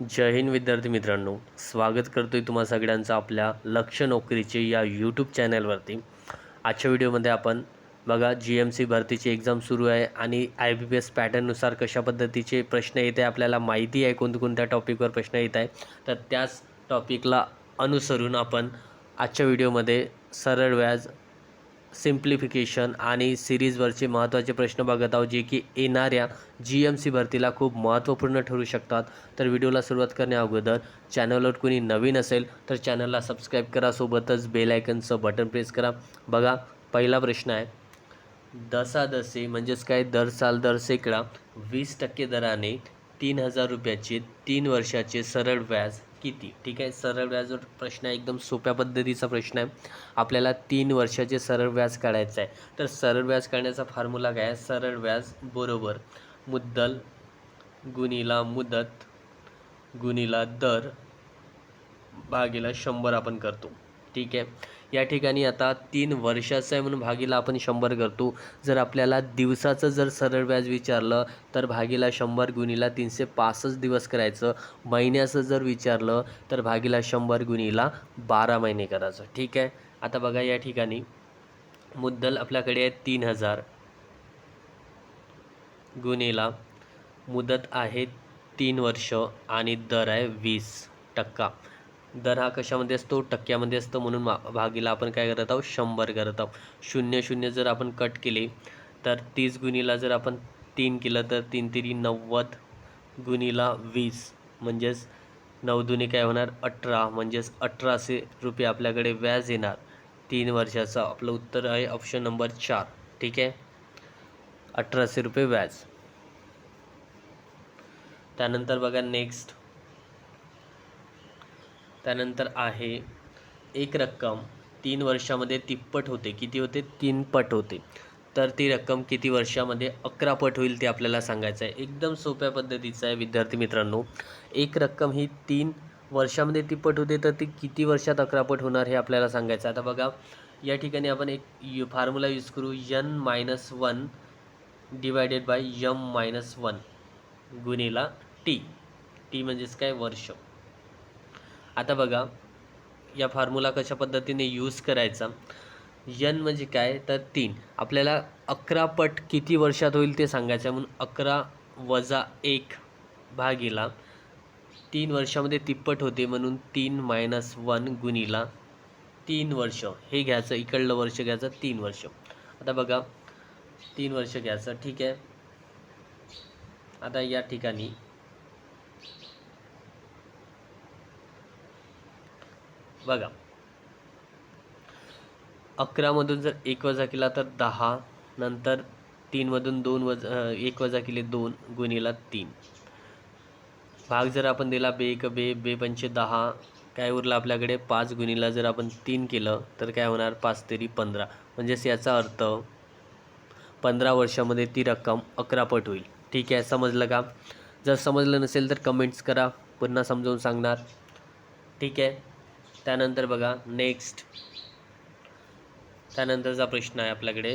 जय हिंद विद्यार्थी मित्रांनो. स्वागत करतो आहे तुम्हा सगळ्यांचं आपल्या लक्ष नोकरीचे या यूट्यूब चॅनलवरती आजच्या व्हिडिओमध्ये आपण बघा जी एम सी भरतीची एक्झाम सुरू आहे आणि आय बी पी एस पॅटर्ननुसार कशा पद्धतीचे प्रश्न येत आहे आपल्याला माहिती आहे कोणत्या टॉपिकवर प्रश्न येत आहे. तर त्याच टॉपिकला अनुसरून आपण आजच्या व्हिडिओमध्ये सरळ व्याज सिम्प्लिफिकेशन आणि सिरीजवरचे महत्त्वाचे प्रश्न बघत आहोत जे की येणाऱ्या जी एम सी भरतीला खूप महत्त्वपूर्ण ठरू शकतात. तर व्हिडिओला सुरुवात करण्या अगोदर चॅनलवर कोणी नवीन असेल तर चॅनलला सबस्क्राईब करा. सोबतच बेल आयकनचं बटन प्रेस करा. बघा पहिला प्रश्न आहे. दसादसे म्हणजेच काय? दर साल दर सेकडा वीस टक्के दराने तीन हजार रुपयाचे तीन वर्षाचे सरळ व्याज किती? ठीक आहे सरळ व्याजवर प्रश्न आहे एकदम सोप्या पद्धतीचा प्रश्न आहे. आपल्याला तीन वर्षाचे सरळ व्याज काढायचं आहे. तर सरळ व्याज काढण्याचा फॉर्म्युला काय आहे? सरळ व्याज बरोबर मुद्दल गुणिला मुदत गुणिला दर भागीला शंभर आपण करतो. ठीक आहे? या ठिकाणी आता तीन वर्षाचं आहे म्हणून भागीला आपण शंभर करतो. जर आपल्याला दिवसाचं जर सरळ व्याज विचारलं तर भागीला शंभर गुणीला तीनशे पासष्ट दिवस करायचं. महिन्याचं जर विचारलं तर भागीला शंभर गुणीला बारा महिने करायचं. ठीक आहे? आता बघा या ठिकाणी. मुद्दल आपल्याकडे आहे तीन हजार गुन्हेला मुदत आहे तीन वर्ष आणि दर आहे वीस टक्का. दर हा कशामध्ये असतो? टक्क्यामध्ये असतो म्हणून मा भागीला आपण काय करत आहोत? शंभर करत आहोत. शून्य शून्य जर आपण कट केले तर तीस गुणीला जर आपण तीन केलं तर तीन तिरी नव्वद गुणीला वीस. म्हणजेच नऊ दुने काय होणार? अठरा. म्हणजेच अठराशे रुपये आपल्याकडे व्याज येणार. तीन वर्षाचं. आपलं उत्तर आहे ऑप्शन नंबर चार. ठीक आहे? अठराशे रुपये व्याज. त्यानंतर बघा नेक्स्ट त्यानंतर आहे एक रक्कम. तीन वर्षामध्ये तिप्पट होते. किती होते? तीन पट होते. तर ती रक्कम किती वर्षामध्ये अकरा पट होईल ते आपल्याला सांगायचं आहे. एकदम सोप्या पद्धतीचं आहे विद्यार्थी मित्रांनो. एक रक्कम ही तीन वर्षामध्ये तिप्पट होते तर ती किती वर्षात अकरा पट होणार हे आपल्याला सांगायचं आहे. आता बघा या ठिकाणी आपण एक यू फॉर्म्युला यूज करू. N minus one divided by m minus one गुणेला T T म्हणजेच काय? वर्ष. आता बघा या फॉर्म्युला कशा पद्धतीने यूज करायचा? यन म्हणजे काय? तर तीन. आपल्याला अकरा पट किती वर्षात होईल ते सांगायचं म्हणून अकरा वजा एक भागीला तीन वर्षामध्ये तिप्पट होते म्हणून तीन मायनस वन गुणीला तीन वर्ष. हे घ्यायचं इकडलं वर्ष घ्यायचं तीन वर्ष. आता बघा तीन वर्ष घ्यायचं. ठीक आहे? आता या ठिकाणी बघा. अकरामधून जर एक वजा केला तर दहा नंतर तीनमधून दोन वज एक वजा केले दोन गुणिला तीन. भाग जर आपण दिला बे एक बे बे पंचे दहा काय उरलं आपल्याकडे? पाच गुणीला जर आपण तीन केलं तर काय होणार? पाच तेरी पंधरा. म्हणजेच याचा अर्थ पंधरा वर्षामध्ये ती रक्कम अकरा पट होईल. ठीक आहे समजलं का? जर समजलं नसेल तर कमेंट्स करा. पुन्हा समजावून सांगणार. ठीक आहे? त्यानंतर बघा नेक्स्ट त्यानंतरचा प्रश्न आहे आपल्याकडे.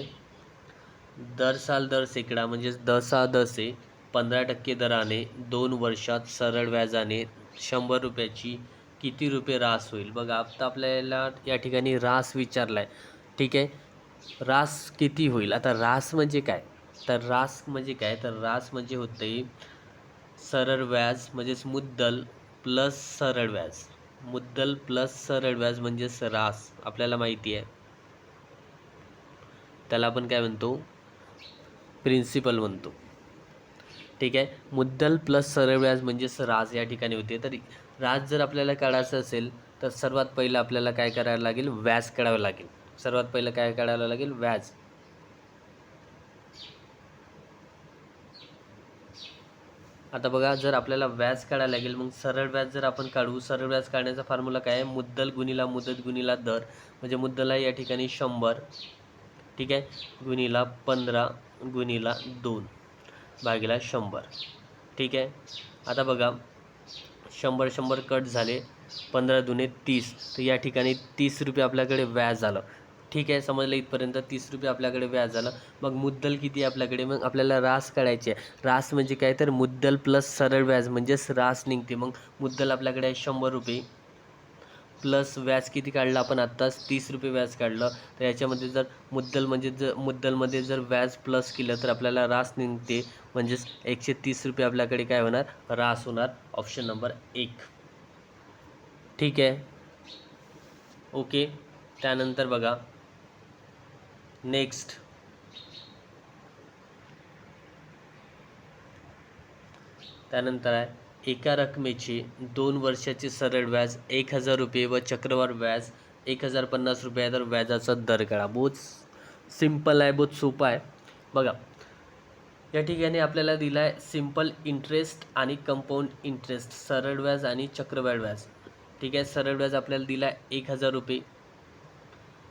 दर साल दर सेकडा म्हणजेच दसा दसे पंधरा टक्के दराने दोन वर्षात सरळ व्याजाने शंभर रुपयाची किती रुपये रास होईल? बघा आता आपल्याला या ठिकाणी रास विचारला आहे ठीक आहे? रास किती होईल? आता रास म्हणजे काय? तर रास म्हणजे काय? तर रास म्हणजे होते सरळ व्याज म्हणजेच मुद्दल प्लस सरळ व्याज. मुद्दल प्लस सरळ व्याज म्हणजे सरास आपल्याला माहिती आहे. त्याला आपण काय म्हणतो? प्रिन्सिपल म्हणतो. ठीक आहे? मुद्दल प्लस सरळ व्याज म्हणजेच राज या ठिकाणी होते. तर राज जर आपल्याला काढायचं असेल तर सर्वात पहिलं आपल्याला काय करायला लागेल? व्याज काढावं लागेल. सर्वात पहिलं काय काढायला लागेल? व्याज. आता बघा जर आपल्याला व्याज काढायला लागेल मग सरळ व्याज जर आपण काढू सरळ व्याज काढण्याचा फॉर्म्युला काय आहे? मुद्दल गुणिला मुदत गुणिला दर. म्हणजे मुद्दला या ठिकाणी शंभर ठीक आहे? गुणिला पंधरा गुणिला दोन भागीला शंभर ठीक आहे? आता बघा शंभर शंभर कट झाले पंधरा दुने तीस तर या ठिकाणी तीस रुपये आपल्याकडे व्याज आलं. ठीक आहे समजलं इथपर्यंत. तीस रुपये आपल्याकडे व्याज झालं. मग मुद्दल किती आहे आपल्याकडे? मग आपल्याला रास काढायची आहे. रास म्हणजे काय? तर मुद्दल प्लस सरळ व्याज म्हणजेच रास निघते. मग मुद्दल आपल्याकडे आहे शंभर रुपये. प्लस व्याज किती काढलं आपण आत्ताच? तीस रुपये व्याज काढलं. तर याच्यामध्ये जर मुद्दल म्हणजे जर मुद्दलमध्ये जर व्याज प्लस केलं तर आपल्याला रास निघते. म्हणजेच एकशे तीस रुपये आपल्याकडे काय होणार? रास होणार. ऑप्शन नंबर एक. ठीक आहे? ओके? त्यानंतर बघा. नेक्स्ट. त्यानंतर आहे एका रकमेची दोन वर्षाचे सरळ व्याज एक हजार रुपये व चक्रवाढ व्याज एक हजार पन्नास रुपये आहे तर व्याजाचा दर करा बहुत सिंपल आहे बहुत सोपा आहे. बघा या ठिकाणी आपल्याला दिला आहे सिंपल इंटरेस्ट आणि कंपाऊंड इंटरेस्ट सरळ व्याज आणि चक्रवाढ व्याज. ठीक आहे सरळ व्याज आपल्याला दिला आहे एक हजार रुपये.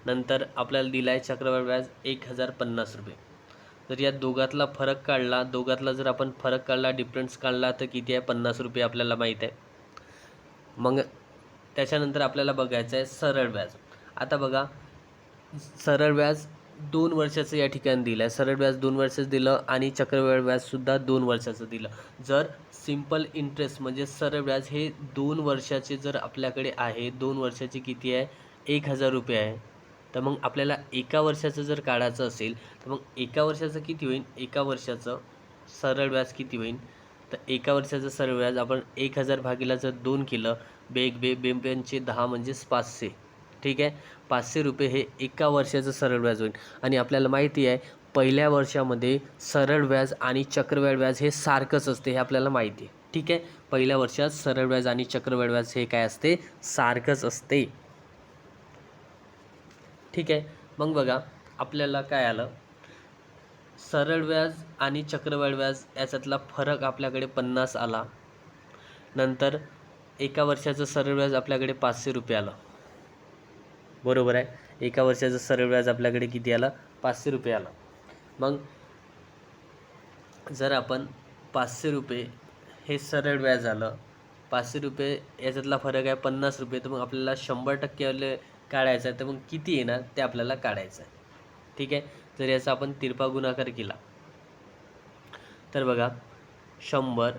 नंतर आपल्याला दिला आहे चक्रवाढ व्याज एक हजार पन्नास रुपये. जर या दोघातला फरक काढला. दोघातला जर आपण फरक काढला डिफरन्स काढला तर किती आहे? पन्नास रुपये आपल्याला माहीत आहे. मग त्याच्यानंतर आपल्याला बघायचं आहे सरळ व्याज. आता बघा सरळ व्याज दोन वर्षाचं या ठिकाणी दिलं आहे सरळ व्याज दोन वर्षाचं दिलं आणि चक्रवाढ व्याजसुद्धा दोन वर्षाचं दिलं. जर सिंपल इंटरेस्ट म्हणजे सरळ व्याज हे दोन वर्षाचे जर आपल्याकडे आहे दोन वर्षाचे किती आहे? एक हजार रुपये आहे. तर मग आपल्याला एका वर्षाचं जर काढायचं असेल तर मग एका वर्षाचं किती होईल एका वर्षाचं सरळ व्याज किती होईल तर एका वर्षाचं सरळ व्याज आपण एक हजार भागीला जर दोन केलं बेग बे बेंब्यांचे दहा म्हणजेच पाचशे. ठीक आहे? पाचशे रुपये हे एका वर्षाचं सरळ व्याज होईल आणि आपल्याला माहिती आहे पहिल्या वर्षामध्ये सरळ व्याज आणि चक्रवाढ व्याज हे सारखंच असते हे आपल्याला माहिती आहे. ठीक आहे? पहिल्या वर्षात सरळ व्याज आणि चक्रवाढ व्याज हे काय असते? सारखंच असते. ठीक आहे. मग बघा आपल्याला काय आलं? सरळ व्याज आणि चक्रवाढ व्याज याच्यातला फरक आपल्याकडे पन्नास आला. नंतर एका वर्षाचं सरळ व्याज आपल्याकडे पाचशे रुपये आलं. बरोबर आहे? एका वर्षाचं सरळ व्याज आपल्याकडे किती आलं? पाचशे रुपये आलं. मग जर आपण पाचशे रुपये हे सरळ व्याज आलं पाचशे रुपये याच्यातला फरक आहे पन्नास रुपये तर मग आपल्याला शंभर टक्केवाले काढायचं आहे तर मग किती येणार ते आपल्याला काढायचं आहे. ठीक आहे? जर याचा आपण तिरपा गुणाकार केला तर बघा शंभर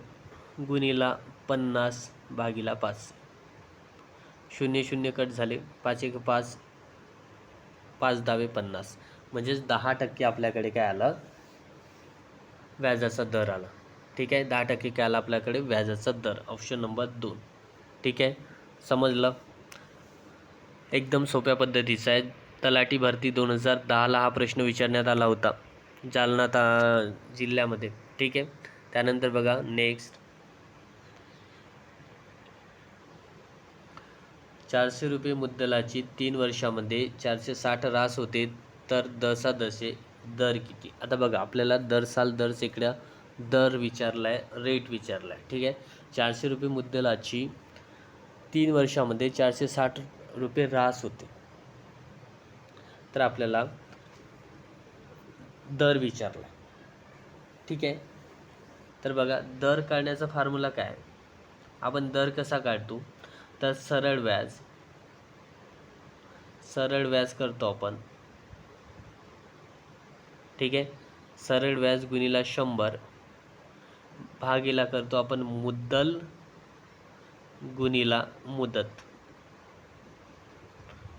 गुणिला पन्नास भागीला पाच. शून्य शून्य कट झाले पाच एक पाच पाच दहावे पन्नास. म्हणजेच दहा टक्के आपल्याकडे काय आलं? व्याजाचा दर आला. ठीक आहे? दहा टक्के काय आला आपल्याकडे? व्याजाचा दर. ऑप्शन नंबर दोन. ठीक आहे? समजलं? एकदम सोप्या पद्धतीचा आहे. तलाठी भरती दोन हजार दहाला हा प्रश्न विचारण्यात आला होता. जालना ता जिल्ह्यामध्ये. ठीक आहे? त्यानंतर बघा नेक्स्ट चारशे रुपये मुद्दलाची तीन वर्षामध्ये चारशे साठ रास होते तर दसादसे दर किती? आता बघा आपल्याला दर साल दर सेकड्या दर विचारला आहे रेट विचारला आहे ठीक आहे? चारशे रुपये मुद्दलाची तीन वर्षामध्ये चारशे साठ रुपये रास होते. तर आपल्याला दर विचारला. ठीक आहे? तर बघा दर काढण्याचा फॉर्म्युला काय आपण दर कसा काढतो? तर सरळ व्याज सरळ व्याज करतो आपण. ठीक आहे? सरळ व्याज गुणिला शंभर भागीला करतो आपण मुद्दल गुणिला मुदत.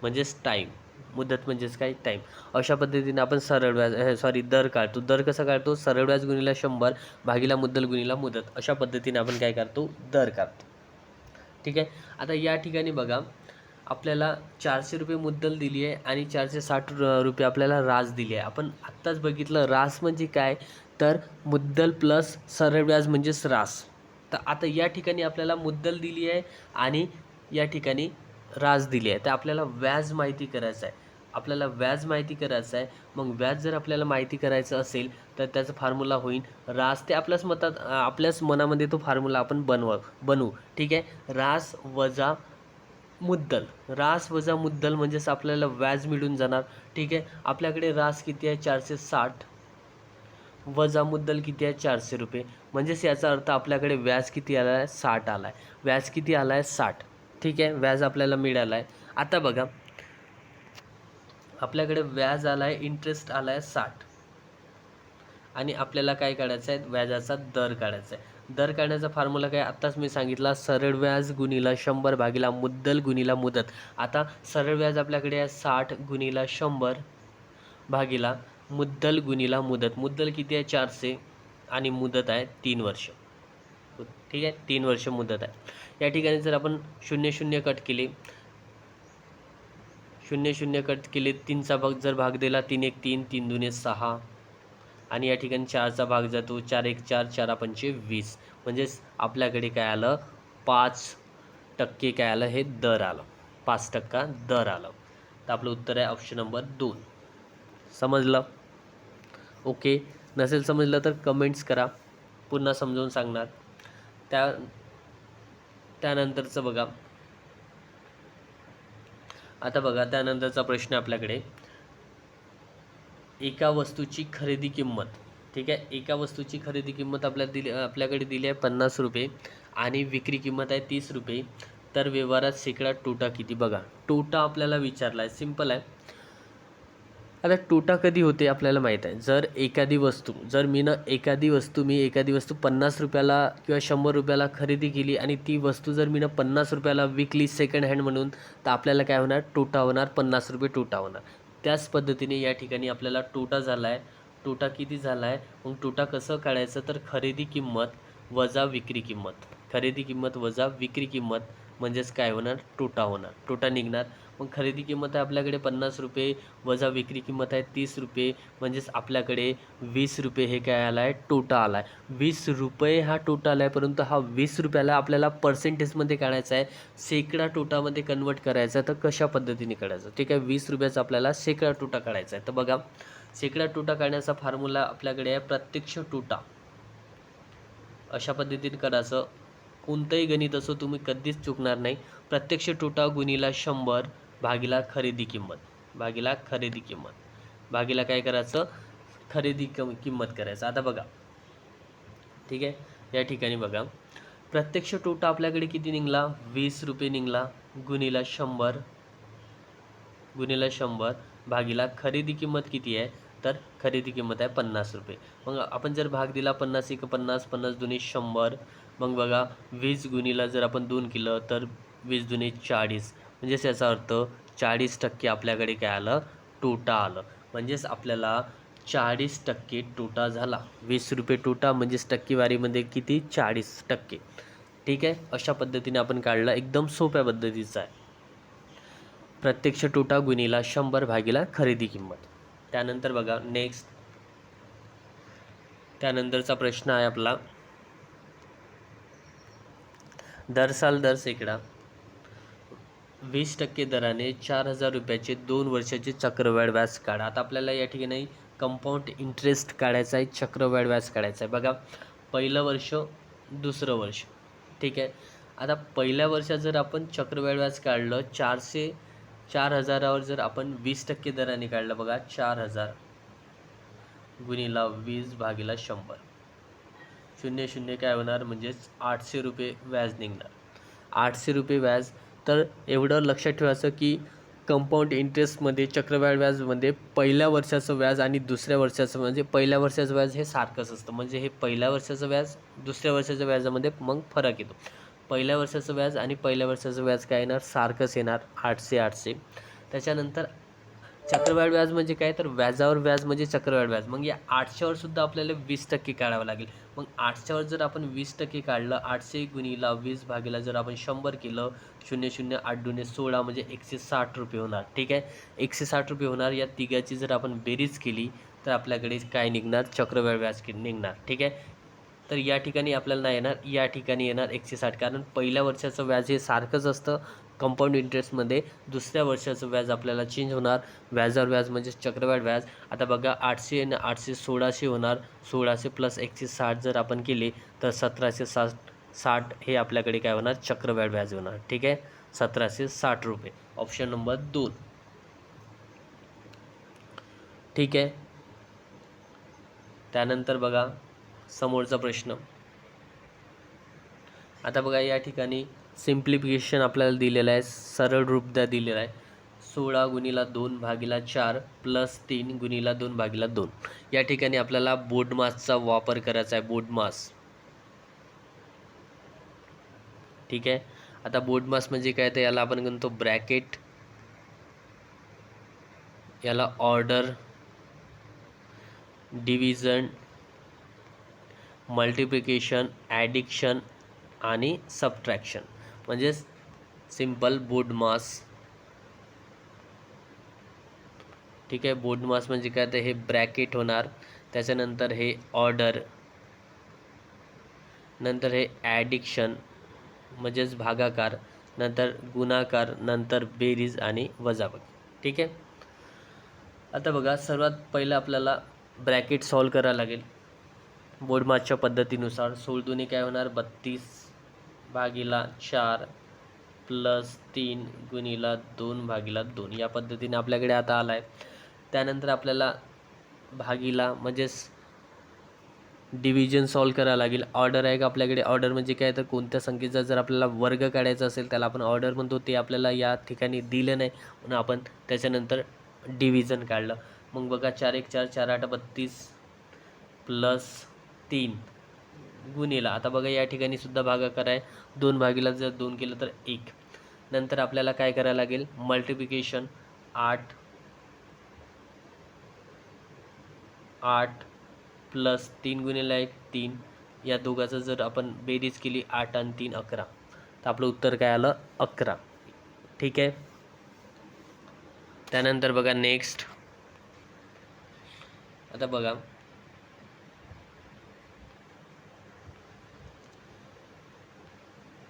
म्हणजेच टाईम मुदत म्हणजेच काय? टाईम अशा पद्धतीने आपण सरळ व्याज सॉरी दर काढतो. दर कसा काढतो? सरळ व्याज गुणिला शंभर भागीला मुद्दल गुणिला मुदत. अशा पद्धतीने आपण काय करतो? दर काढतो. ठीक आहे? आता या ठिकाणी बघा आपल्याला चारशे रुपये मुद्दल दिली आहे आणि चारशे साठ रुपये आपल्याला रास दिली आहे. आपण आत्ताच बघितलं रास म्हणजे काय? तर मुद्दल प्लस सरळ व्याज म्हणजेच रास. तर आता या ठिकाणी आपल्याला मुद्दल दिली आहे आणि या ठिकाणी रास दिली आहे. तर आपल्याला व्याज माहिती करायचं आहे. आपल्याला व्याज माहिती करायचं आहे. मग व्याज जर आपल्याला माहिती करायचं असेल तर त्याचा फॉर्म्युला होईल. रास ते आपल्याच मतात आपल्याच मनामध्ये तो फॉर्म्युला आपण बनव बनवू. ठीक आहे? रास वजा मुद्दल. रास वजा मुद्दल म्हणजेच आपल्याला व्याज मिळून जाणार. ठीक आहे? आपल्याकडे रास किती आहे? चारशे साठ. वजा मुद्दल किती आहे? चारशे रुपये. म्हणजेच याचा अर्थ आपल्याकडे व्याज किती आला आहे साठ आला आहे व्याज किती आला आहे साठ. ठीक आहे व्याज आपल्याला मिळाला आहे आता बघा आपल्याकडे व्याज आला आहे इंटरेस्ट आला आहे साठ. आणि आपल्याला काय काढायचं आहे? व्याजाचा दर काढायचा आहे. दर काढण्याचा फॉर्म्युला काय? आत्ताच मी सांगितला सरळ व्याज गुणिला शंभर भागीला मुद्दल गुणिला मुदत. आता सरळ व्याज आपल्याकडे आहे साठ गुणिला शंभर भागीला मुद्दल गुणिला मुदत. मुद्दल किती आहे? चारशे आणि मुदत आहे तीन वर्ष. ठीक आहे तीन वर्ष मुदत आहे. या ठिकाणी जर आपण शून्य शून्य कट केले शून्य शून्य कट केले तीनचा भाग जर भाग दिला तीन एक तीन तीन दुने सहा आणि या ठिकाणी चारचा भाग जातो चार एक चार चार पंचे वीस. म्हणजेच आपल्याकडे काय आलं? पाच टक्के काय आलं? हे दर आलं. पाच टक्का दर आलं. तर आपलं उत्तर आहे ऑप्शन नंबर दोन. समजलं? ओके नसेल समजलं तर कमेंट्स करा. पुन्हा समजावून सांगणार. त्या त्यानंतरचं बघा. आता बघा त्यानंतरचा प्रश्न आपल्याकडे. एका वस्तूची खरेदी किंमत. ठीक आहे? एका वस्तूची खरेदी किंमत आपल्या दिली आपल्याकडे दिली आहे पन्नास रुपये आणि विक्री किंमत आहे तीस रुपये. तर व्यवहारात शेकडा टोटा किती? बघा टोटा आपल्याला विचारला आहे सिंपल आहे. आता टोटा कधी होते आपल्याला माहीत आहे. जर एखादी वस्तू जर मी ना एखादी वस्तू मी एखादी वस्तू पन्नास रुपयाला किंवा शंभर रुपयाला खरेदी केली आणि ती वस्तू जर मी ना पन्नास रुपयाला विकली सेकंड हँड म्हणून तर आपल्याला काय होणार? टोटा होणार पन्नास रुपये टोटा होणार. त्याच पद्धतीने या ठिकाणी आपल्याला टोटा झाला आहे तोटा किती झाला आहे मग तोटा कसं काढायचं? तर खरेदी किंमत वजा विक्री किंमत. खरेदी किंमत वजा विक्री किंमत म्हणजेच काय होणार? तोटा होणार. तोटा निघणार. मग खरेदी किंमत आहे आपल्याकडे पन्नास रुपये वजा विक्री किंमत आहे तीस रुपये म्हणजेच आपल्याकडे वीस रुपये हे काय आला आहे टोटा आला आहे वीस रुपये हा टोटा आला आहे परंतु हा वीस रुपयाला आपल्याला पर्सेंटेजमध्ये काढायचा आहे. शेकडा टोटामध्ये कन्वर्ट करायचा आहे तर कशा पद्धतीने काढायचं? ठीक आहे वीस रुपयाचा आपल्याला शेकडा टोटा काढायचा आहे. तर बघा शेकडा टोटा काढण्याचा फॉर्म्युला आपल्याकडे आहे प्रत्यक्ष टोटा अशा पद्धतीने करायचं. कोणतंही गणित असो तुम्ही कधीच चुकणार नाही. प्रत्यक्ष टोटा गुणीला शंभर भागीला खरेदी किंमत. भागीला खरेदी किंमत. भागीला काय करायचं? खरेदी कम किंमत करायचं. आता बघा. ठीक आहे? या ठिकाणी बघा. प्रत्यक्ष टोटा आपल्याकडे किती निघला? वीस रुपये निघला. गुणीला शंभर. गुणीला शंभर. भागीला खरेदी किंमत किती आहे? तर खरेदी किंमत आहे पन्नास रुपये. मग आपण जर भाग दिला पन्नास एक पन्नास पन्नास दुने शंभर. मग बघा वीस गुणीला जर आपण दोन केलं तर वीस दुने चाळीस. म्हणजेच याचा अर्थ चाळीस टक्के आपल्याकडे काय आलं? टोटा आलं. म्हणजेच आपल्याला चाळीस टक्के टोटा झाला. वीस रुपये टोटा म्हणजेच टक्केवारीमध्ये किती? चाळीस टक्के. ठीक आहे? अशा पद्धतीने आपण काढलं. एकदम सोप्या पद्धतीचं आहे. प्रत्यक्ष टोटा गुणीला शंभर भागीला खरेदी किंमत. त्यानंतर बघा नेक्स्ट त्यानंतरचा प्रश्न आहे आपला. दर साल दर सेकडा वीस टक्के दराने चार हजार रुपयाचे दोन वर्षाचे चक्रवाढ व्याज काढा. आता आपल्याला या ठिकाणी कंपाऊंड इंटरेस्ट काढायचा आहे चक्रवाढ व्याज काढायचा आहे. बघा पहिलं वर्ष दुसरं वर्ष. ठीक आहे? आता पहिल्या वर्षात जर आपण चक्रवाढ व्याज काढलं चारशे चार हजारावर जर आपण वीस टक्के दराने काढलं बघा चार हजार गुणीला वीस भागीला शंभर. शून्य शून्य काय होणार? म्हणजेच आठशे रुपये व्याज निघणार. आठशे रुपये व्याज तर एवढं लक्षात ठेवायचं की कंपाऊंड इंटरेस्टमध्ये चक्रवाढ व्याजमध्ये पहिल्या वर्षाचं व्याज आणि दुसऱ्या वर्षाचं म्हणजे पहिल्या वर्षाचं व्याज हे सारखंच असतं. म्हणजे हे पहिल्या वर्षाचं व्याज दुसऱ्या वर्षाच्या व्याजामध्ये मग फरक येतो. पहिल्या वर्षाचं व्याज आणि पहिल्या वर्षाचं व्याज काय येणार? सारखंच येणार आठशे आठशे. त्याच्यानंतर चक्रवाढ व्याज म्हणजे काय? तर व्याजावर व्याज म्हणजे चक्रवाढ व्याज. मग या आठशेवर सुद्धा आपल्याला वीस टक्के काढावं लागेल. मग आठशेवर जर आपण वीस टक्के काढलं आठशे गुणीला वीस भागीला जर आपण शंभर केलं शून्य शून्य आठ दुने सोळा म्हणजे एकशे साठ रुपये होणार. ठीक आहे? एकशे साठ रुपये होणार. या तिघाची जर आपण बेरीज केली तर आपल्याकडे काय निघणार? चक्रवाढ व्याज निघणार. ठीक आहे? तर या ठिकाणी आपल्याला नाही येणार. या ठिकाणी येणार एकशे साठ. कारण पहिल्या वर्षाचं व्याज हे सारखंच असतं. कंपाऊंड इंटरेस्टमध्ये दुसऱ्या वर्षाचं व्याज आपल्याला चेंज होणार. व्याजावर व्याज म्हणजे चक्रवाढ व्याज. आता बघा आठशे आणि आठशे सोळाशे होणार. सोळाशे प्लस एकशे साठ जर आपण केले तर सतराशे साठ साठ हे आपल्याकडे काय होणार? चक्रवाढ व्याज होणार. ठीक आहे? सतराशे साठ रुपये. ऑप्शन नंबर दोन. ठीक आहे? त्यानंतर बघा समोरचा प्रश्न. आता बघा या ठिकाणी सिम्प्लिफिकेशन आपल्याला दिलेलं आहे सरळ रूपदा दिलेलं आहे. सोळा गुणिला दोन भागीला चार प्लस तीन गुणिला दोन भागीला दोन. या ठिकाणी आपल्याला बोडमासचा वापर करायचा आहे बोडमास ठीक आहे? आता बोडमास म्हणजे काय? तर याला आपण म्हणतो ब्रॅकेट. याला ऑर्डर डिव्हिजन मल्टिप्लिकेशन ॲडिक्शन आणि सबट्रॅक्शन. म्हणजेच सिंपल बोर्ड मास. ठीक आहे बोर्ड मास म्हणजे काय? तर हे ब्रॅकेट होणार. त्याच्यानंतर हे ऑर्डर. नंतर हे ॲडिक्शन म्हणजेच भागाकार. नंतर गुणाकार नंतर बेरीज आणि वजाबाकी. ठीक आहे? आता बघा सर्वात पहिलं आपल्याला ब्रॅकेट सॉल्व करावं लागेल. बोडमासच्या पद्धतीनुसार सोळदुनी काय होणार? बत्तीस भागीला चार प्लस तीन गुणिला दोन भागीला दोन. या पद्धतीने आपल्याकडे आता आला आहे त्यानंतर आपल्याला भागीला म्हणजेच डिव्हिजन सॉल्व करावं लागेल. ऑर्डर आहे का आपल्याकडे? ऑर्डर म्हणजे काय? तर कोणत्या संख्येचा जर आपल्याला वर्ग काढायचा असेल त्याला आपण ऑर्डर म्हणतो ते आपल्याला या ठिकाणी दिलं नाही. म्हणून आपण त्याच्यानंतर डिव्हिजन काढलं. मग बघा चार एक चार चार आठ बत्तीस प्लस तीन. गुणिला आता बघा या ठिकाणी सुद्धा भागाकार आहे दोन भागीला जर दोन केलं तर एक. नंतर आपल्याला काय करायला लागेल? मल्टिप्लिकेशन आठ आठ प्लस तीन गुणिला एक तीन. या दोघाचं जर आपण बेरीज केली आठ आणि तीन अकरा. तर आपलं उत्तर काय आलं? अकरा. ठीक आहे? त्यानंतर बघा नेक्स्ट आता बघा.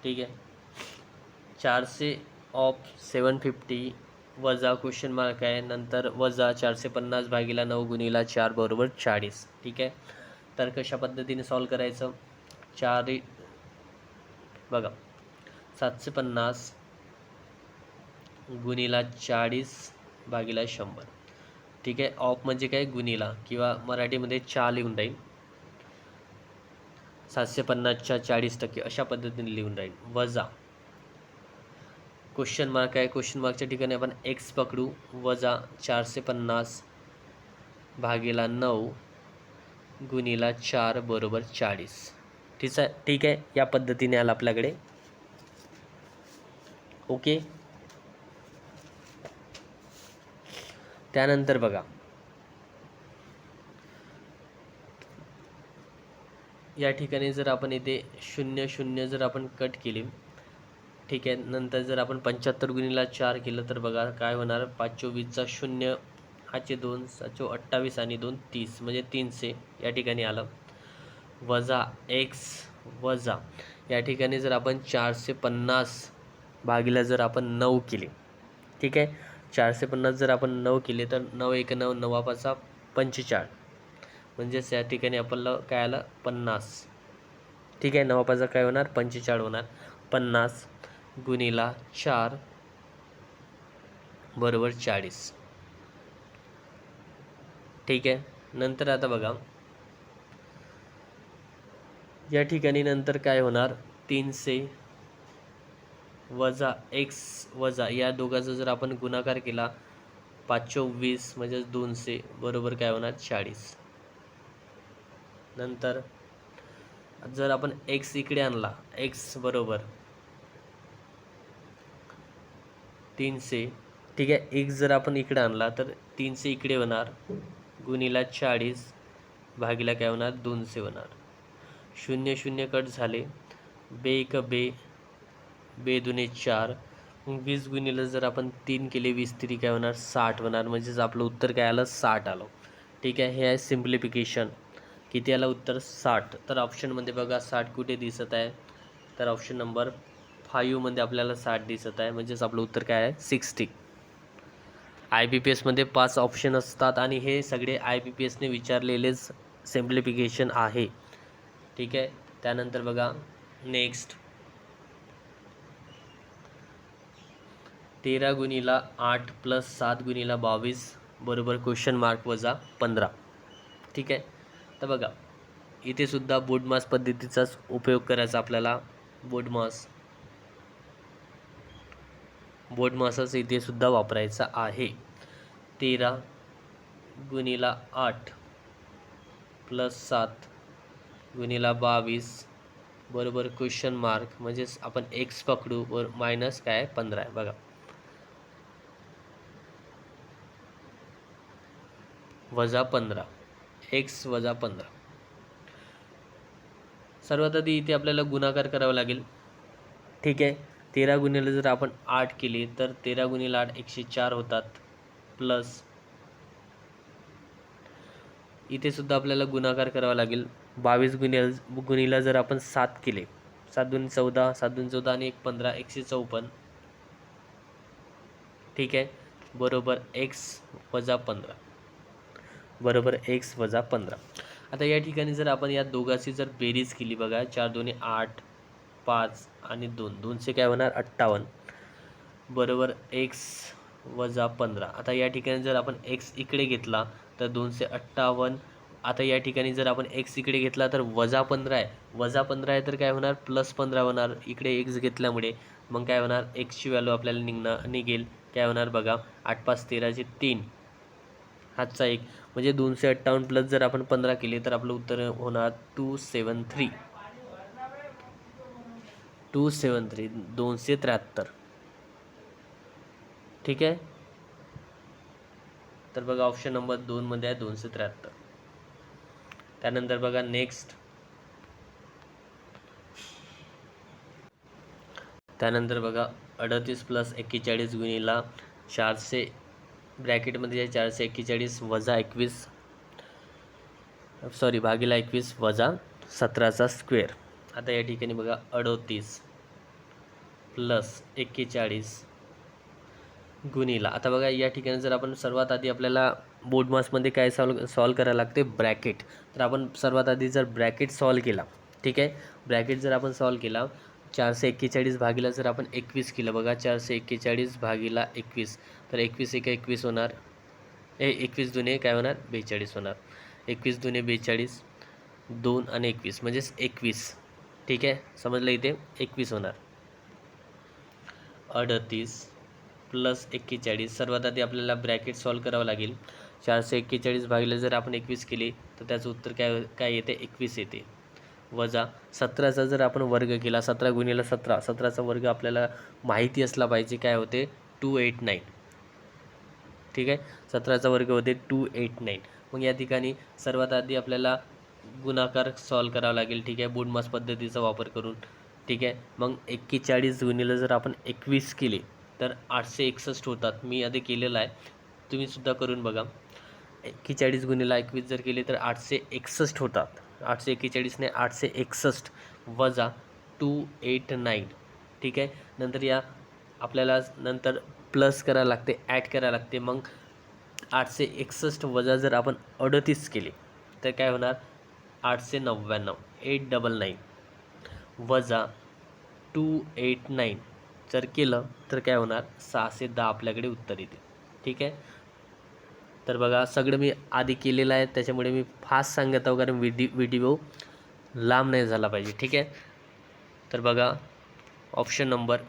ठीक आहे. चारशे ऑफ सेवन फिफ्टी वजा क्वेश्चन मार्क आहे. नंतर वजा चारशे पन्नास भागीला नऊ गुणीला चार बरोबर चाळीस. ठीक आहे? तर कशा पद्धतीने सॉल्व करायचं? चार बघा. सातशे पन्नास गुणीला चाळीस भागीला शंभर. ठीक आहे? ऑफ म्हणजे काय? गुणीला किंवा मराठीमध्ये चार लिहून राहील. सातशे पन्नासच्या चाळीस टक्के अशा पद्धतीने लिहून राहील. वजा. क्वेश्चन मार्क आहे. क्वेश्चन मार्कच्या ठिकाणी आपण एक्स पकडू. वजा चारशे पन्नास भागीला नऊ गुणीला चार बरोबर चाळीस. ठीक आहे? ठीक आहे? या पद्धतीने आलं आपल्याकडे. ओके त्यानंतर बघा. या ठिकाणी जर आपण इथे शून्य शून्य जर आपण कट केली ठीक आहे नंतर जर आपण पंच्याहत्तर गुणीला चार केलं तर बघा काय होणार? पाच चोवीसचा शून्य हाचे दोन सातशे अठ्ठावीस आणि दोन तीस म्हणजे तीनशे या ठिकाणी आलं. वजा एक्स वजा या ठिकाणी जर आपण चारशे पन्नास भागीला जर आपण नऊ केले ठीक आहे? चारशे पन्नास जर आपण नऊ केले तर नऊ एक नऊ नवापाचा पंचेचाळ म्हणजेच या ठिकाणी आपल्याला काय आलं? पन्नास. ठीक आहे नवापाचा काय होणार? पंचेचाळ होणार. पन्नास गुणिला चार बरोबर चाळीस. ठीक आहे नंतर आता बघा. या ठिकाणी नंतर काय होणार? तीनशे वजा एक्स वजा या दोघाचा जर आपण गुणाकार केला पाच चोवीस म्हणजेच दोनशे बरोबर काय होणार? चाळीस. नंतर जर आपण एक्स इकडे आणला एक्स बरोबर तीनशे ठीक आहे? एक्स जर आपण इकडे आणला तर तीनशे इकडे होणार गुणीला चाळीस भागीला काय होणार? दोनशे होणार. शून्य शून्य कट झाले. बे एक बे बे दुने चार. वीस गुणीला जर आपण तीन केले वीस तरी काय होणार? साठ होणार. म्हणजेच आपलं उत्तर काय आलं? साठ आलं. ठीक आहे? हे आहे सिम्प्लिफिकेशन किती आलं उत्तर साठ. तर ऑप्शनमध्ये बघा साठ कुठे दिसत आहे? तर ऑप्शन नंबर फाईव्हमध्ये आपल्याला साठ दिसत आहे. म्हणजेच आपलं उत्तर काय आहे? सिक्स्टी आय बी पी एसमध्ये पाच ऑप्शन असतात आणि हे सगळे आय बी पी एसने विचारलेलेच सिम्प्लिफिकेशन आहे. ठीक आहे? त्यानंतर बघा नेक्स्ट तेरा गुणीला आठ प्लस सात गुणीला बावीस बरोबर क्वेश्चन मार्क वजा पंधरा. ठीक आहे? तर बघा इथे सुद्धा बोर्ड पद्धतीचाच उपयोग करायचा आपल्याला. बोडमास मास इथे सुद्धा वापरायचा आहे. तेरा गुणिला आठ प्लस सात गुणिला बावीस बरोबर क्वेश्चन मार्क म्हणजेच आपण एक्स पकडू वर मायनस काय पंधरा आहे. बघा. वजा पंधरा. एक्स वजा पंधरा. सर्वात आधी इथे आपल्याला गुणाकार करावा लागेल. ठीक आहे. तेरा गुणिले जर आपण आठ केली तर तेरा गुणिले आठ एकशे चार होतात. प्लस इथे सुद्धा आपल्याला गुणाकार करावा लागेल. बावीस गुणिल गुणिला जर आपण सात केले सात दोन चौदा सात दोन चौदा आणि एक पंधरा एकशे चौपन्न. ठीक आहे. बरोबर एक्स वजा पंधरा. बरोबर एक्स वजा पंधरा. आता या ठिकाणी जर आपण या दोघाची जर बेरीज केली बघा चार दोन्ही आठ पाच आणि दोन. दोनशे काय होणार? अठ्ठावन्न. बरोबर एक्स वजा पंधरा. आता या ठिकाणी जर आपण एक्स इकडे घेतला तर दोनशे अठ्ठावन्न. आता या ठिकाणी जर आपण एक्स इकडे घेतला तर वजा पंधरा आहे. वजा पंधरा आहे तर काय होणार? प्लस पंधरा होणार. इकडे एक्स घेतल्यामुळे मग काय होणार? एक्सची व्हॅल्यू आपल्याला निघणार निघेल. काय होणार बघा? आठ पाच तेराचे तीन. हातचा एक. म्हणजे दोनशे अठ्ठावन्न प्लस जर आपण पंधरा केले तर आपलं उत्तर होणार two seven three two seven three दोनशे त्र्याहत्तर. ठीक आहे? तर बघा ऑप्शन नंबर दोनमध्ये आहे दोनशे त्र्याहत्तर. त्यानंतर बघा नेक्स्ट त्यानंतर बघा अडतीस प्लस एक्केचाळीस गुणीला चारशे ब्रॅकेटमध्ये आहे चारशे एक्केचाळीस वजा एकवीस सॉरी भागीला एकवीस वजा सतराचा स्क्वेअर आता या ठिकाणी बघा अडोतीस प्लस एक्केचाळीस गुणीला. आता बघा या ठिकाणी जर आपण सर्वात आधी आपल्याला बोडमासमध्ये काय सॉल्व सॉल्व करायला लागते? ब्रॅकेट तर आपण सर्वात आधी जर ब्रॅकेट सॉल्व केला ठीक आहे? ब्रॅकेट जर आपण सॉल्व केला चारशे एक्केचाळीस भागीला जर आपण एकवीस केलं बघा चारशे एक्केचाळीस भागीला एकवीस तर एकवीस एक एकवीस होणार. ए एकवीस दुने काय होणार? बेचाळीस होणार. एकवीस दुने बेचाळीस दोन आणि एकवीस म्हणजेच एकवीस. ठीक आहे? समजलं इथे? एकवीस होणार. अडतीस प्लस एक्केचाळीस सर्वात आधी आपल्याला ब्रॅकेट सॉल्व करावं लागेल. चारशे एक्केचाळीस भागीला जर आपण एकवीस केली तर त्याचं उत्तर काय काय येते? एकवीस येते. वजा सतराचा जर आपण वर्ग केला सतरा गुणिला सतरा सतराचा वर्ग आपल्याला माहिती असला पाहिजे काय होते? Two eight nine. ठीक आहे? सतराचा वर्ग होते टू एट नाईन. मग या ठिकाणी सर्वात आधी आपल्याला गुणाकार सॉल्व करावा लागेल. ठीक आहे? बुडमास पद्धतीचा वापर करून. ठीक आहे? मग एक्केचाळीस गुणिलं जर आपण एकवीस केले तर आठशे एकसष्ट होतात. मी आधी केलेलं आहे. तुम्ही सुद्धा करून बघा. एक्केचाळीस गुणिला एकवीस जर केले तर आठशे एकसष्ट होतात. आठशे एक्केचाळीसने आठशे एकसष्ट वजा टू एट नाईन. ठीक आहे? नंतर या आपल्याला नंतर प्लस करायला लागते ॲड करायला लागते. मग आठशे एकसष्ट वजा जर आपण अडतीस केले तर काय होणार? आठशे नव्याण्णव एट डबल नाईन वजा टू एट नाईन जर केलं तर काय होणार? सहाशे दहा आपल्याकडे उत्तर येते. ठीक आहे? तर बघा, सगळं मी आधी केलेलं आहे. त्याच्यामुळे मी फास्ट सांगत आहो, कारण व्हिडि व्हिडिओ लांब नाही झाला पाहिजे, ठीक आहे? तर बघा ऑप्शन नंबर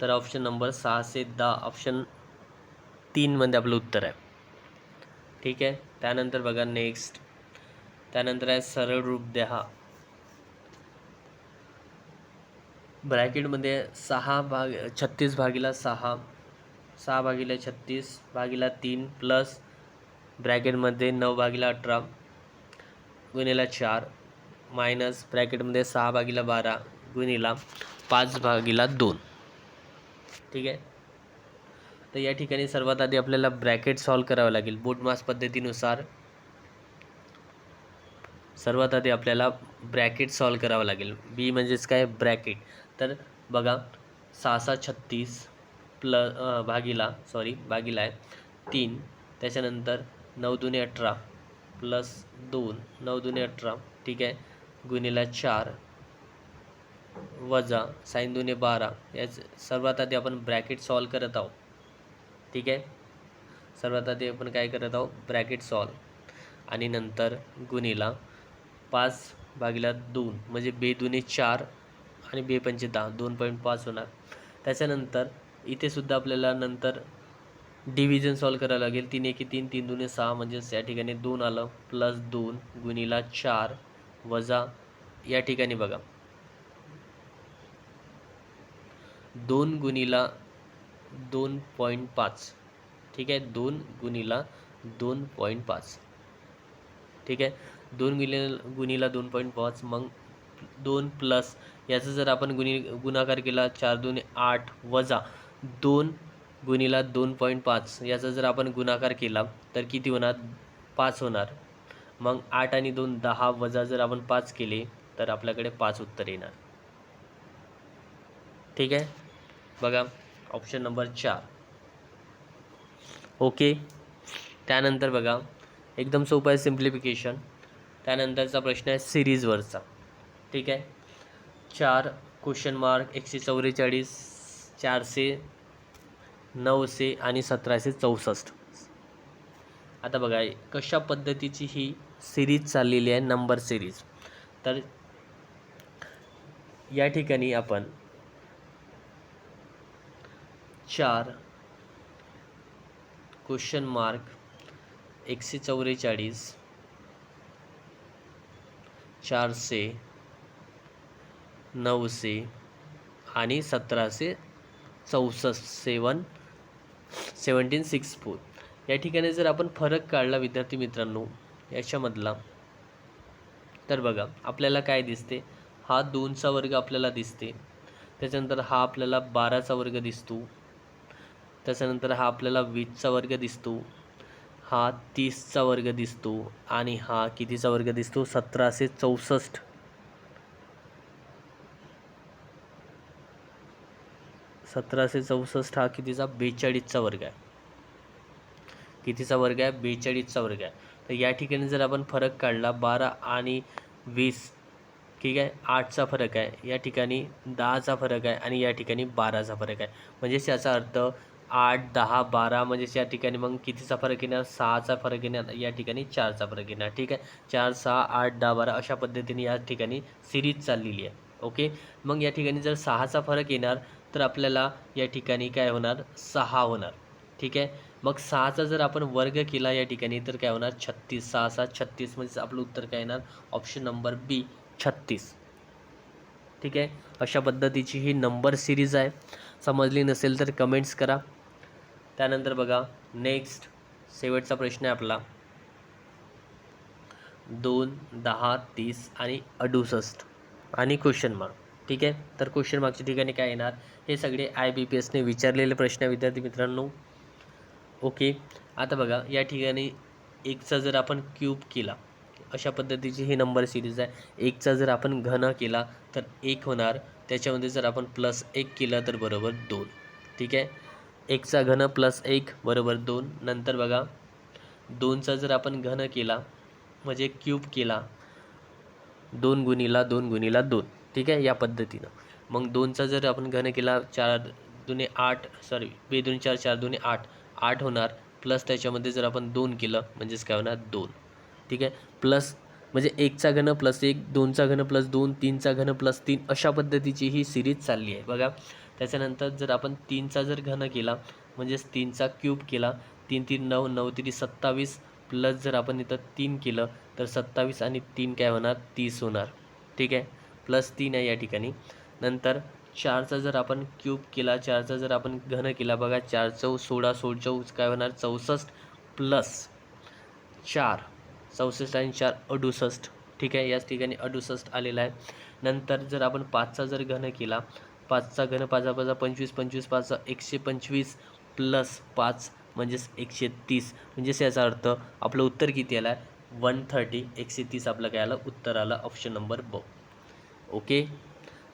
तर ऑप्शन नंबर सहाशे दहा ऑप्शन तीनमध्ये आपलं उत्तर आहे. ठीक आहे? त्यानंतर बघा नेक्स्ट त्यानंतर आहे सरळ रूप द्या ब्रॅकेटमध्ये सहा भाग छत्तीस भागीला सहा सहा भागीला छत्तीस भागीला तीन प्लस ब्रॅकेटमध्ये नऊ भागीला अठरा गुणिला चार मायनस ब्रॅकेटमध्ये सहा भागीला बारा गुणिला पाच भागीला दोन. ठीक आहे? तर या ठिकाणी सर्वात आधी आपल्याला ब्रॅकेट सॉल्व करावं लागेल बोटमास पद्धतीनुसार. सर्वात आधी आपल्याला ब्रॅकेट सॉल्व करावं लागेल. बी म्हणजेच काय? ब्रॅकेट. तर बघा सहा सहा छत्तीस प्ल भागीला सॉरी भागीला आहे. तीन त्याच्यानंतर नऊ दुने अठरा प्लस दोन नऊ दुने अठरा ठीक आहे. गुणिला चार वजा साईन दुने बारा याच सर्वात आधी आपण ब्रॅकेट सॉल्व करत आहोत. ठीक आहे? सर्वात आधी आपण काय करत आहोत? Bracket solve. आणि नंतर गुणिला पाच भागीला दोन म्हणजे बे दुने चार आणि बे पंचे दहा दोन पॉईंट पाच होणार. त्याच्यानंतर इथे सुद्धा आपल्याला नंतर डिव्हिजन सॉल्व करावं लागेल. तीन एकी तीन तीन दुने सहा म्हणजेच या ठिकाणी दोन आलं. प्लस दोन गुणीला चार वजा या ठिकाणी बघा. दोन गुणीला दोन पॉईंट पाच. ठीक आहे? दोन गुणीला दोन पॉईंट पाच. ठीक आहे? दोन गुणिले गुणीला दोन पॉईंट पाच. मग दोन प्लस याचा जर आपण गुणी गुणाकार केला चार दोन आठ वजा दोन गुणीला दोन पॉईंट पाच याचा जर आपण गुणाकार केला तर किती होणार? पाच होणार. मग आठ आणि दोन दहा वजा जर आपण पाच केले तर आपल्याकडे पाच उत्तर येणार. ठीक आहे? बघा ऑप्शन नंबर चार. ओके? त्यानंतर बघा एकदम सोपं आहे सिम्प्लिफिकेशन त्यानंतरचा प्रश्न आहे सिरीजवरचा ठीक आहे. चार क्वेश्चन मार्क एकशे चौवेचाळीस चारशे नऊशे आणि सतराशे चौसष्ट. आता बघा कशा पद्धतीची ही सिरीज चाललेली आहे नंबर सिरीज तर या ठिकाणी आपण चार क्वेश्चन मार्क एकशे चौवेचाळीस चारशे नऊशे आणि सतराशे चौसष्ट सेवन सेवन्टीन सिक्स फोर या ठिकाणी जर आपण फरक काढला विद्यार्थी मित्रांनो याच्यामधला तर बघा आपल्याला काय दिसते? हा दोनचा वर्ग आपल्याला दिसते. त्याच्यानंतर हा आपल्याला बाराचा वर्ग दिसतो. त्याच्यानंतर हा आपल्याला वीसचा वर्ग दिसतो. हा तीसचा वर्ग दिसतो. आणि हा कितीचा वर्ग दिसतो? सतराशे चौसष्ट. सतराशे चौसष्ट हा कितीचा? बेचाळीसचा वर्ग आहे. कितीचा वर्ग आहे? बेचाळीसचा वर्ग आहे. तर या ठिकाणी जर आपण फरक काढला बारा आणि वीस ठीक आहे? आठचा फरक आहे. या ठिकाणी दहाचा फरक आहे आणि या ठिकाणी बाराचा फरक आहे. म्हणजेच याचा अर्थ आठ दहा बारा म्हणजेच या ठिकाणी मग कितीचा फरक येणार? सहाचा फरक येणार. या ठिकाणी चारचा फरक येणार ठीक आहे? चार सहा आठ दहा बारा अशा पद्धतीने या ठिकाणी सिरीज चाललेली आहे. ओके? मग या ठिकाणी जर सहाचा फरक येणार तर आपल्याला या ठिकाणी काय होणार? सहा होणार. ठीक आहे? मग सहाचा जर आपण वर्ग केला या ठिकाणी तर काय होणार? छत्तीस. सहा सहा छत्तीस म्हणजे आपलं उत्तर काय येणार? ऑप्शन नंबर बी छत्तीस. ठीक आहे? अशा पद्धतीची ही नंबर सिरीज आहे. समजली नसेल तर कमेंट्स करा. त्यानंतर बघा नेक्स्ट शेवटचा प्रश्न आहे आपला. दोन दहा तीस आणि अडुसष्ट. आणि क्वेश्चन मार्क ठीक आहे? तर क्वेश्चन मार्कच्या ठिकाणी काय येणार? हे सगळे आय बी पी एसने विचारलेले प्रश्न विद्यार्थी मित्रांनो. ओके आता बघा या ठिकाणी एकचा जर आपण क्यूब केला अशा पद्धतीची ही नंबर सिरीज आहे. एकचा जर आपण घन केला तर एक होणार. त्याच्यामध्ये जर आपण प्लस एक केला तर बरोबर दोन. ठीक आहे? एकचा घन प्लस एक बरोबर दोन. नंतर बघा दोनचा जर आपण घन केला म्हणजे क्यूब केला दोन गुणीला दोन गुणीला दोन. ठीक आहे? या पद्धतीनं. मग दोनचा जर आपण घन केला चार दुने आठ सॉरी बे दोन चार चार दोन्ही आठ आठ होणार. प्लस त्याच्यामध्ये जर आपण दोन केलं म्हणजेच काय होणार? दोन. ठीक आहे? प्लस म्हणजे एकचा घन प्लस एक दोनचा घन प्लस दोन तीनचा घन प्लस तीन अशा पद्धतीची ही सिरीज चालली आहे. बघा. त्याच्यानंतर जर आपण तीनचा जर घन केला म्हणजेच तीनचा क्यूब केला तीन तीन नऊ नऊ तिरी सत्तावीस प्लस जर आपण इथं तीन केलं तर सत्तावीस आणि तीन काय होणार? तीस होणार. ठीक आहे? प्लस तीन आहे या ठिकाणी. नंतर चारचा जर आपण क्यूब केला चारचा जर आपण घन केला बघा चार चौ सोळा सोळ चौच काय होणार? चौसष्ट प्लस चार चौसष्ट आणि चार अडुसष्ट. ठीक आहे? याच ठिकाणी अडुसष्ट आलेला आहे. नंतर जर आपण पाचचा जर घन केला पाचचा घन पाचा पाचा पंचवीस पंचवीस पाचचा एकशे पंचवीस प्लस पाच म्हणजेच एकशे तीस. म्हणजेच याचा अर्थ आपलं उत्तर किती आलं आहे वन थर्टी. एकशे तीस आपलं काय आलं? उत्तर आलं. ऑप्शन नंबर ब. ओके?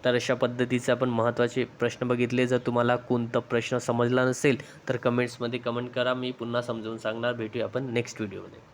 तर अशा पद्धतीचे आपण महत्त्वाचे प्रश्न बघितले. जर तुम्हाला कोणता प्रश्न समजला नसेल तर कमेंट्समध्ये कमेंट करा. मी पुन्हा समजावून सांगणार. भेटूया आपण नेक्स्ट व्हिडिओमध्ये